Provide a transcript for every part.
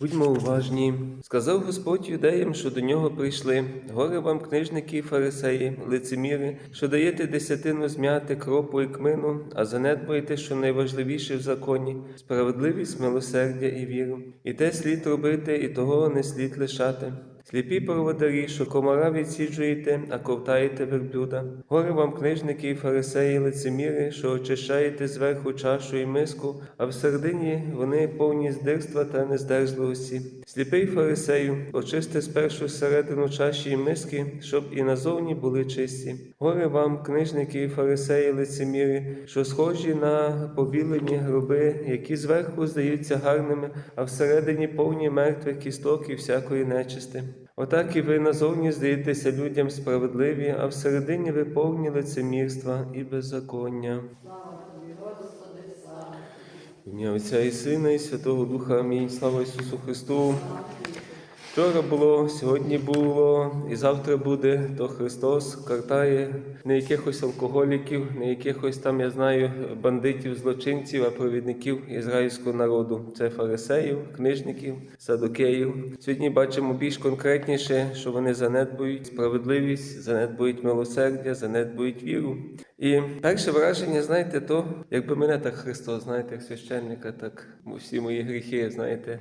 Будьмо уважні. Сказав Господь юдеям, що до нього прийшли. Горе вам, книжники і фарисеї, лицеміри, що даєте десятину змяти кропу і кмину, а занедбуєте, що найважливіше в законі справедливість, милосердя і віру. І те слід робити, і того не слід лишати. Сліпі проводарі, що комара відсіджуєте, а ковтаєте верблюда. Горе вам, книжники і фарисеї, лицеміри, що очищаєте зверху чашу і миску, а всередині вони повні здирства та нездержливості. Сліпий фарисею, очисти спершу середину чаші і миски, щоб і назовні були чисті. Горе вам, книжники і фарисеї, лицеміри, що схожі на побілені гроби, які зверху здаються гарними, а всередині повні мертвих кісток і всякої нечисти. Отак і ви назовні здаєтеся людям справедливі, а всередині ви повні лицемірства і беззаконня. Слава Отця і Сина, і Святого Духа. Амінь. Слава Ісусу Христу. Вчора було, сьогодні було, і завтра буде, то Христос картає не якихось алкоголіків, не якихось там, я знаю, бандитів, злочинців, а провідників ізраїльського народу. Це фарисеїв, книжників, садокеїв. Сьогодні бачимо більш конкретніше, що вони занедбують справедливість, занедбують милосердя, занедбують віру. І перше враження, знаєте, то якби мене так Христос, знаєте, як священника, так всі мої гріхи, знаєте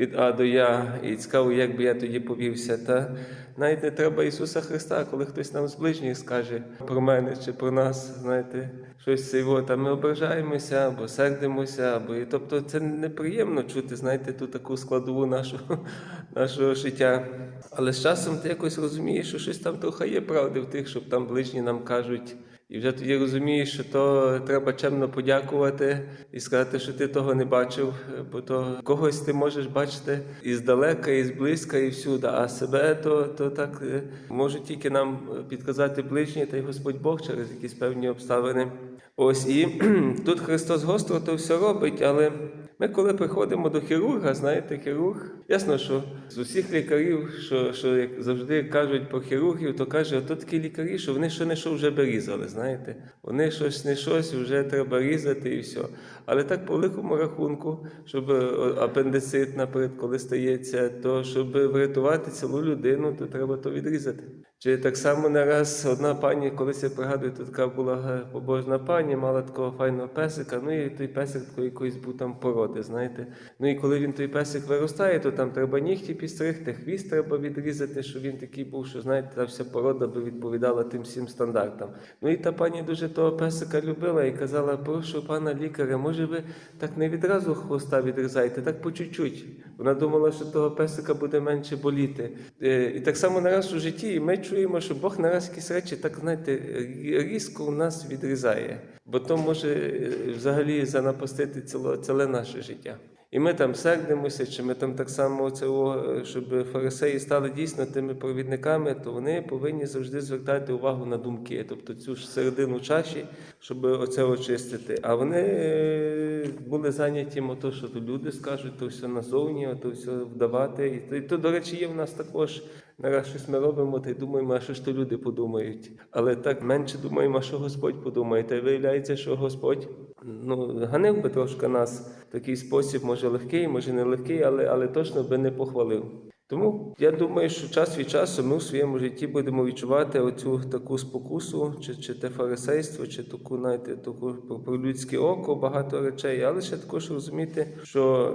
від А до Я, і цікаво, як би я тоді повівся. Та навіть не треба Ісуса Христа, коли хтось нам з ближніх скаже про мене чи про нас, знаєте, щось цього, та ми ображаємося або сердимося, або і тобто це неприємно чути, знаєте, ту таку складову нашого, нашого життя. Але з часом ти якось розумієш, що щось там трохи є правди в тих, щоб там ближні нам кажуть. І вже тоді розумієш, що то треба чемно подякувати і сказати, що ти того не бачив, бо то когось ти можеш бачити і здалека, і зблизька, і всюди. А себе то, то так е, може тільки нам підказати ближні, та й Господь Бог через якісь певні обставини. Ось і тут Христос гостро то все робить, але ми, коли приходимо до хірурга, знаєте, хірург, ясно, що з усіх лікарів, що, що як завжди кажуть про хірургів, то каже, ото такі лікарі, що вони що не що вже би різали, знаєте. Вони щось не щось вже треба різати і все. Але так по великому рахунку, щоб е, апендицит, наприклад, коли стається, то щоб врятувати цілу людину, то треба то відрізати. Чи так само не раз одна пані, колись я пригадую, то така була побожна пані, мала такого файного песика, ну і той песик такої якоїсь був там породи, знаєте. Ну і коли він той песик виростає, то там треба нігті підстригти, хвіст треба відрізати, щоб він такий був, що знаєте, та вся порода би відповідала тим всім стандартам. Ну і та пані дуже того песика любила і казала: прошу пана лікаря, може ви так не відразу хвоста відрізаєте, так по чуть-чуть. Вона думала, що того песика буде менше боліти. Е, І так само нараз у житті, і ми чуємо, що Бог нараз якісь речі, так знаєте, різко у нас відрізає, бо то може е, взагалі занапастити ціле, ціле наше життя. І ми там сердимося, чи ми там так само цього, щоб фарисеї стали дійсно тими провідниками, то вони повинні завжди звертати увагу на думки, тобто цю ж середину чаші, щоб оце очистити. А вони е, були зайняті то, що то люди скажуть, то все назовні, то все вдавати. І то, до речі, є в нас також. Нараз щось ми робимо, та й думаємо, а що ж то люди подумають. Але так менше думаємо, що Господь подумає. Та й виявляється, що Господь ну, ганив би трошки нас в такий спосіб, може легкий, може не легкий, але, але точно би не похвалив. Тому я думаю, що час від часу ми в своєму житті будемо відчувати оцю таку спокусу, чи, чи те фарисейство, чи таку, знаєте, таку про, людське око, багато речей, але ще також розуміти, що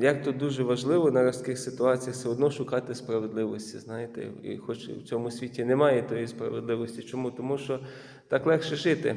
як то дуже важливо на таких ситуаціях все одно шукати справедливості. Знаєте, і хоч в цьому світі немає тої справедливості. Чому? Тому що так легше жити.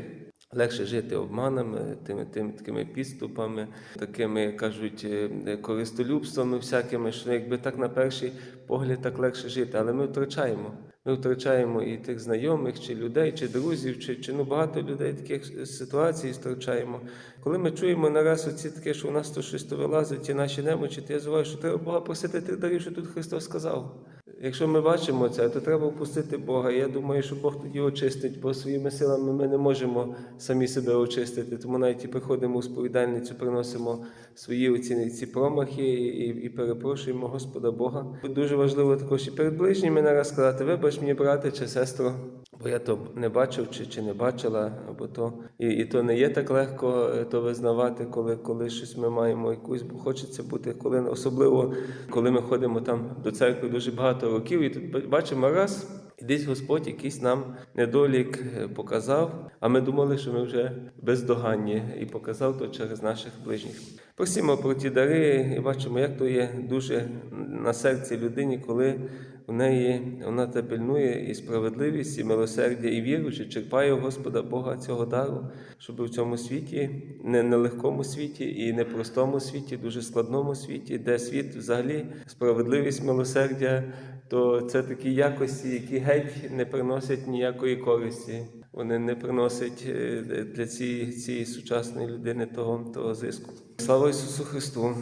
Легше жити обманами, тими, тими такими підступами, такими кажуть е, користолюбствами всякими, що якби так на перший погляд так легше жити, але ми втрачаємо. Ми втрачаємо і тих знайомих, чи людей, чи друзів, чи, чи ну багато людей таких ситуацій втрачаємо. Коли ми чуємо нараз оці таке, що у нас то щось то вилазить, ті наші немочі, то я зваю, що треба Бога просити тих дарів, що тут Христос сказав. Якщо ми бачимо це, то треба впустити Бога. Я думаю, що Бог тоді очистить, бо своїми силами ми не можемо самі себе очистити. Тому навіть і приходимо у сповідальницю, приносимо свої оціни, ці промахи і, і перепрошуємо Господа Бога. Дуже важливо також і перед ближніми нараз сказати, вибач мені, брате чи сестро, Бо я то не бачив чи, чи не бачила, або то і, і то не є так легко е, то визнавати, коли, коли щось ми маємо якусь, бо хочеться бути, коли особливо коли ми ходимо там до церкви дуже багато років, і тут бачимо раз. І десь Господь якийсь нам недолік е, показав, а ми думали, що ми вже бездоганні, і показав то через наших ближніх. Просимо про ті дари і бачимо, як то є дуже на серці людині, коли в неї вона те пильнує і справедливість, і милосердя, і віруючи, черпає у Господа Бога цього дару, щоб в цьому світі, не нелегкому світі і непростому світі, дуже складному світі, де світ взагалі справедливість, милосердя, то це такі якості, які геть не приносять ніякої користі. Вони не приносять е, для цієї, цієї сучасної людини того, того зиску. Слава Ісусу Христу!